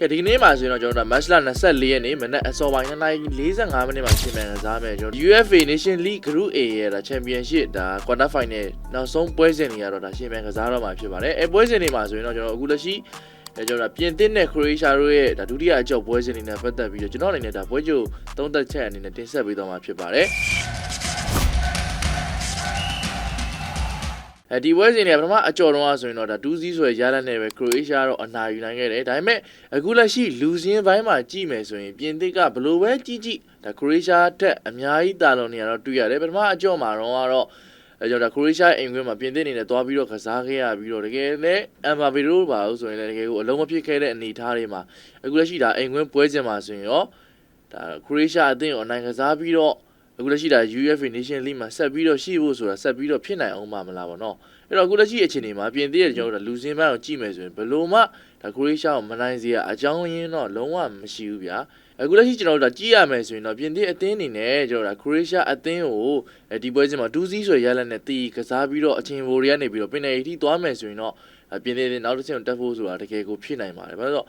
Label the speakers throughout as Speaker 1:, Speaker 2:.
Speaker 1: ကဲဒီနေ့မှာဆိုရင်တော့ကျွန်တော်တို့ match လ24ရက်နေ့မနက်အစောပိုင်း9:45မိနစ်မှာရှင်းမှန်ကစားမယ်ကျွန်တော် UFA Nation League Group A ရဲ့ဒါ Championship ဒါ Quarter Final နောက်ဆုံးပွဲစဉ်တွေကတော့ဒါရှင်းမှန်ကစားတော့မှာဖြစ်ပါတယ်အဲပွဲစဉ်တွေမှာဆိုရင်တော့ကျွန်တော်အခုလက်ရှိအဲကျွန်တော်ပြင်သစ်နဲ့ Croatia တို့ရဲ့ဒါဒုတိယအကြောက်ပွဲစဉ်တွေနဲ့ပတ်သက်ပြီးတော့ကျွန်တော်အနေနဲ့ဒါပွဲကြိုသုံးသက်ချက်အနေနဲ့တင်ဆက်ပေးသွားမှာဖြစ်ပါတယ် အဲဒီပွဲစဉ်တွေကပထမအကြော်တော့ဆိုရင်တော့ဒါ2-0ဆိုရရလက်နဲ့ပဲ Croatia တော့အနိုင်ယူနိုင်ခဲ့တယ်ဒါပေမဲ့အခုလက်ရှိလူစင်းပိုင်းမှာကြည့်မယ်ဆိုရင်ပြင်သစ်ကဘလို့ပဲကြည့်ကြည့်ဒါ Croatia တက်အများကြီးတာလုံးနေရတော့တွေ့ရတယ်ပထမအကြော်မှာတော့ကတော့အဲကြောင့်ဒါ Croatia အိမ်ခွင်းမှာပြင်သစ်အနေနဲ့သွားပြီးတော့ကစားခဲ့ရပြီးတော့တကယ်လည်း Mbappe တို့ပါလို့ဆိုရင်လည်းတကယ်ကိုအလုံးမဖြစ်ခဲ့တဲ့အနေအထားတွေမှာအခုလက်ရှိဒါအိမ်ခွင်းပွဲစဉ်မှာဆိုရင်ရောဒါ Croatia အသင်းကိုအနိုင်ကစားပြီးတော့ အခုလက်ရှိဒါ UEFA Nation League မှာဆက်ပြီးတော့ရှိဖို့ဆိုတာဆက်ပြီးတော့ဖြစ်နိုင်အောင်မမလားဗောနော်အဲ့တော့အခုလက်ရှိအခြေအနေမှာပြင်သစ်ရဲ့ကျွန်တော်တို့လူစင်းပိုင်းကိုကြည့်မယ်ဆိုရင်ဘယ်လို့မှဒါခရိုအေးရှားကိုမနိုင်စေရအကြောင်းရင်းတော့လုံးဝမရှိဘူးဗျာအခုလက်ရှိကျွန်တော်တို့ဒါကြည့်ရမယ်ဆိုရင်တော့ပြင်သစ်အသင်းအနေနဲ့ကျွန်တော်တို့ဒါခရိုအေးရှားအသင်းကိုအဲဒီပွဲစဉ်မှာဒူးစီးဆိုရလက်နဲ့တီးကစားပြီးတော့အချင်းဘိုတွေကနေပြီးတော့ပင်နယ်အထိသွားမယ်ဆိုရင်တော့ပြင်သစ်နောက်တစ်ချက်တက်ဖို့ဆိုတာတကယ်ကိုဖြစ်နိုင်ပါတယ်ဘာလို့လဲဆိုတော့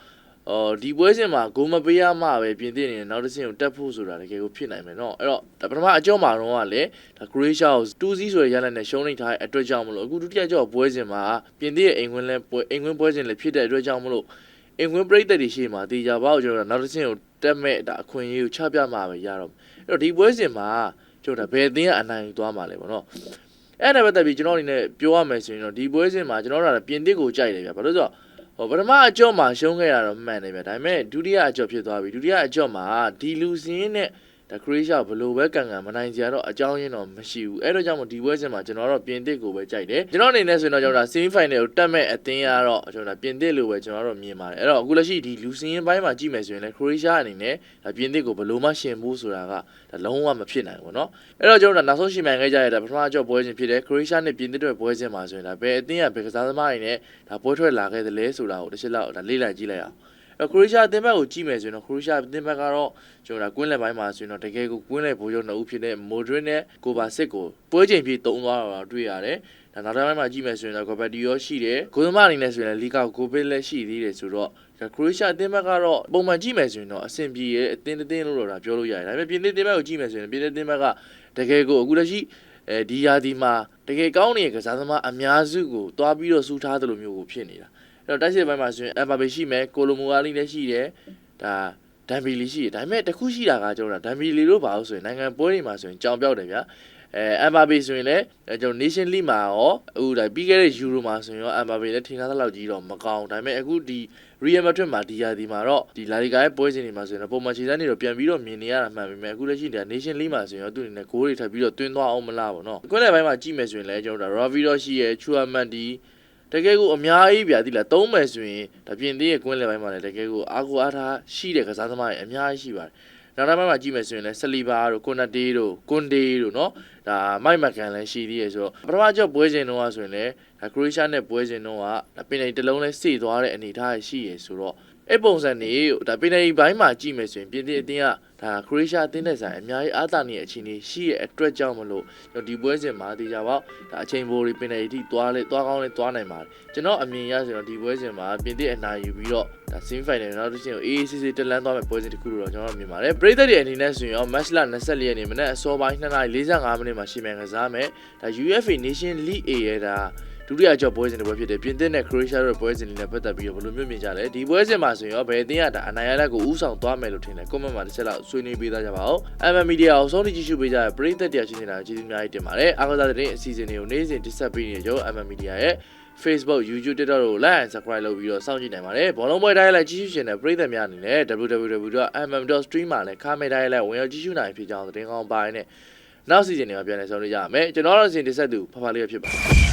Speaker 1: အော်ဒီပွဲစဉ်မှာဂိုးမပေးရမှပဲပြင်သစ်အနေနဲ့နောက်တစ်ဆင့်ကိုတက်ဖို့ဆိုတာတကယ်ကိုဖြစ်နိုင်မယ်เนาะအဲ့တော့ဒါပထမအကျော်မှာတော့ကလည်းဒါခရိုအေးရှားကို2-0ဆိုရရလက်နဲ့ရှုံးနေထားတဲ့အတွက်ကြောင့်မလို့အခုဒုတိယကျော်ပွဲစဉ်မှာပြင်သစ်ရဲ့အိမ်ခွင်းလဲပွဲအိမ်ခွင်းပွဲစဉ်လည်းဖြစ်တဲ့အတွက်ကြောင့်မလို့အိမ်ခွင်းပြိသက်တွေရှိမှတေချာဘောက်ကျွန်တော်တို့နောက်တစ်ဆင့်ကိုတက်မဲ့ဒါအခွင့်အရေးကိုချပြမှာပဲရတော့အဲ့တော့ဒီပွဲစဉ်မှာကျွန်တော်ဒါဘယ်အသင်းကအနိုင်ယူသွားမှာလဲပေါ့เนาะအဲ့ဒါပဲတက်ပြီးကျွန်တော်အနေနဲ့ပြောရမယ်ဆိုရင်တော့ဒီပွဲစဉ်မှာကျွန်တော်တို့ကပြင်သစ်ကိုကြိုက်တယ်ဗျဘာလို့လဲဆိုတော့ ဟိုပထမအကြော့မှာရှုံးခဲ့ရတော့မှန်တယ်ဗျဒါပေမဲ့ဒုတိယအကြော့ဖြစ်သွားပြီဒုတိယအကြော့မှာဒီလူစင်းနဲ့ ဒါခရီးရှာဘလို့ပဲကန်ကန်မနိုင်ကြတော့အကြောင်းရင်းတော့မရှိဘူးအဲ့တော့ကြောင့်မို့ဒီပွဲစဉ်မှာကျွန်တော်တော့ပြင်သစ်ကိုပဲကြိုက်တယ်ကျွန်တော်အနေနဲ့ဆိုရင်တော့ကျွန်တော်ဒါ semi final ကိုတက်မဲ့အသင်းကတော့ကျွန်တော်ဒါပြင်သစ်လို့ပဲကျွန်တော်တို့မြင်ပါတယ်အဲ့တော့အခုလက်ရှိဒီလူစင်းဘိုင်းမှာကြည့်မယ်ဆိုရင်လည်းခရီးရှာအနေနဲ့ဒါပြင်သစ်ကိုဘလို့မှရှင်ဖို့ဆိုတာကဒါလုံးဝမဖြစ်နိုင်ဘူးเนาะအဲ့တော့ကျွန်တော်တို့နောက်ဆုံးရှင်မှန်ခဲ့ကြရတဲ့ပထမအကြော့ပွဲစဉ်ဖြစ်တဲ့ခရီးရှာနဲ့ပြင်သစ်တို့ပွဲစဉ်မှာဆိုရင်ဒါဘယ်အသင်းကဘယ်ကစားသမားတွေနဲ့ဒါပွဲထွက်လာခဲ့တယ်လဲဆိုတာကိုတစ်ချက်လောက်ဒါလေ့လာကြည့်လိုက်အောင် ခရိုရှာအသင်းဘက်ကိုကြည့်မယ်ဆိုရင်တော့ခရိုရှာအသင်းဘက်ကတော့ကျွန်တော်ကကွင်းလယ်ပိုင်းမှာဆိုရင်တော့တကယ်ကိုကွင်းလယ်ဘိုးရုံနှစ်ဦးဖြစ်တဲ့မိုဒရစ်နဲ့ကိုဘာစစ်ကိုပွဲချိန်ပြည့်တုံးသွားတာတွေ့ရတယ်။ဒါနောက်တစ်ပိုင်းမှာကြည့်မယ်ဆိုရင်တော့ဂိုဘက်တီရောရှိတယ်။ဂိုသမားအနေနဲ့ဆိုရင်လည်းလီကာဂိုဘစ်လည်းရှိသေးတယ်ဆိုတော့ခရိုရှာအသင်းဘက်ကတော့ပုံမှန်ကြည့်မယ်ဆိုရင်တော့အဆင်ပြေရဲ့အသင်းတစ်သင်းလို့တော့ဒါပြောလို့ရတယ်။ဒါပေမဲ့ပြင်သစ်အသင်းဘက်ကိုကြည့်မယ်ဆိုရင်ပြင်သစ်အသင်းဘက်ကတကယ်ကိုအခုလက်ရှိအဲဒီယာဒီမှာတကယ်ကောင်းနေတဲ့ကစားသမားအများစုကိုတွားပြီးတော့စူးထားတယ်လို့မျိုးကိုဖြစ်နေတာ။ အဲ့တော့တိုက်စစ်ပိုင်းမှာဆိုရင်အမ်ဘာဘေရှိမယ်ကိုလိုမိုအာလီလည်းရှိတယ်ဒါဒမ်ဘီလီရှိတယ်ဒါပေမဲ့တခုရှိတာကကျွန်တော်ဒမ်ဘီလီလို့ပါလို့ဆိုရင်နိုင်ငံပွဲတွေမှာဆိုရင်ကြောင်ပြောက်တယ်ဗျာအဲအမ်ဘာဘေဆိုရင်လည်းကျွန်တော် Nation League မှာရောအခုဒါပြီးခဲ့တဲ့ Euro မှာဆိုရင်ရောအမ်ဘာဘေလည်းထင်ထားသလောက်ကြီးတော့မကောင်းဒါပေမဲ့အခုဒီ Real Madrid မှာဒီယာဒီမှာတော့ဒီ La Liga ရဲ့ပွဲစဉ်တွေမှာဆိုရင်ပုံမှန်ခြေစမ်းတွေတော့ပြန်ပြီးတော့မြင်နေရတာမှန်ပေမဲ့အခုလက်ရှိဒါ Nation League မှာဆိုရင်တော့သူ့အနေနဲ့ဂိုးတွေထပ်ပြီးတော့တွင်းသွားအောင်မလားပေါ့နော်။ကွင်းလယ်ပိုင်းမှာကြည့်မယ်ဆိုရင်လည်းကျွန်တော်တို့ Ravi တော့ရှိရဲ့ Chuaman ဒီ တကယ်ကိုအများကြီးဗျာတိလားသုံးမယ်ဆိုရင်ဒါပြင်သေးရဲ့ကွင်းလယ်ပိုင်းမှာလည်းတကယ်ကိုအာကိုအားထားရှိတဲ့ကစားသမားတွေအများကြီးရှိပါတယ်နောက်တစ်ပိုင်းမှာကြည့်မယ်ဆိုရင်လည်းဆလီဘာတို့ကွန်နတေးတို့ကွန်ဒေးတို့နော်ဒါမိုက်မကန်လည်းရှိသေးရဲ့ဆိုတော့ပထမကျော့ပွဲစဉ်တုန်းကဆိုရင်လည်းဒါခရိုအေးရှားနဲ့ပွဲစဉ်တုန်းကပင်နေတလုံးလဲစေသွားတဲ့အနေအထားရှိရဲ့ဆိုတော့ အဲ့ပုံစံနေဒါပင်နယ်ဘိုင်းမှာကြည့်မယ်ဆိုရင်ပြင်သစ်အသင်းကဒါခရိုအေးရှားအသင်းနဲ့ဆိုင်အများကြီးအားသာနေတဲ့အခြေအနေရှိရဲ့အတွက်ကြောင့်မလို့ကျွန်တော်ဒီပွဲစဉ်မှာတေချာပေါက်ဒါအချိန်ပိုတွေပင်နယ်အထိသွားလဲသွားကောင်းလဲသွားနိုင်ပါတယ်ကျွန်တော်အမြင်ရဆိုတော့ဒီပွဲစဉ်မှာပြင်သစ်အနိုင်ယူပြီးတော့ဒါ semi final နောက်တစ်ချိန်ကို AACC တက်လန်းသွားမဲ့ပွဲစဉ်တစ်ခုလို့တော့ကျွန်တော်မြင်ပါတယ်ပရိသတ်တွေအနေနဲ့ဆိုရင်ရော match လ24ရက်နေ့မနက်အစောပိုင်း2:45မိနစ်မှာရှင်းမြန်ကစားမယ်ဒါ UEFA Nation League A ရဲ့ဒါ ဒုတိယကြော့ပွဲစဉ်တစ်ပွဲဖြစ်တယ်ပြင်သစ်နဲ့ခရိုအေးရှားတို့ပွဲစဉ်တွေနဲ့ပတ်သက်ပြီးတော့ဘယ်လိုမျိုးမြင်ကြလဲဒီပွဲစဉ်မှာဆိုရင်ရောဘယ်အသင်းကဒါအနိုင်ရလက်ကိုဥဆောင်သွားမယ်လို့ထင်တယ် comment မှာတစ်ချက်လောက်ဆွေးနွေးပေးသားကြပါဦး MM Media ကိုစောင့်ကြည့်ကြည့်ပေးကြတဲ့ပရိသတ်တရားချင်းနေတာကျေးဇူးအများကြီးတင်ပါတယ်အားကစားတဲ့အစီအစဉ်တွေကိုနေ့စဉ်တင်ဆက်ပေးနေကြတော့ MM Media ရဲ့ Facebook, YouTube, TikTok တို့ like and subscribe လုပ်ပြီးတော့စောင့်ကြည့်နိုင်ပါတယ်ဘောလုံးပွဲတိုင်းလိုက်ကြည့်ရှုရှင်တဲ့ပရိသတ်များအနေနဲ့ www.mm.stream မှာလည်းခါမဲတိုင်းလိုက်ဝင်ရောက်ကြည့်ရှုနိုင်ဖြစ်ကြောင်းသတင်းကောင်းပိုင်းနဲ့နောက်စီစဉ်တွေမှာပြန်လည်ဆောင်ရွက်ကြရမယ်ကျွန်တော်တို့စီစဉ်တင်ဆက်သူဖဖလေးရဖြစ်ပါတယ်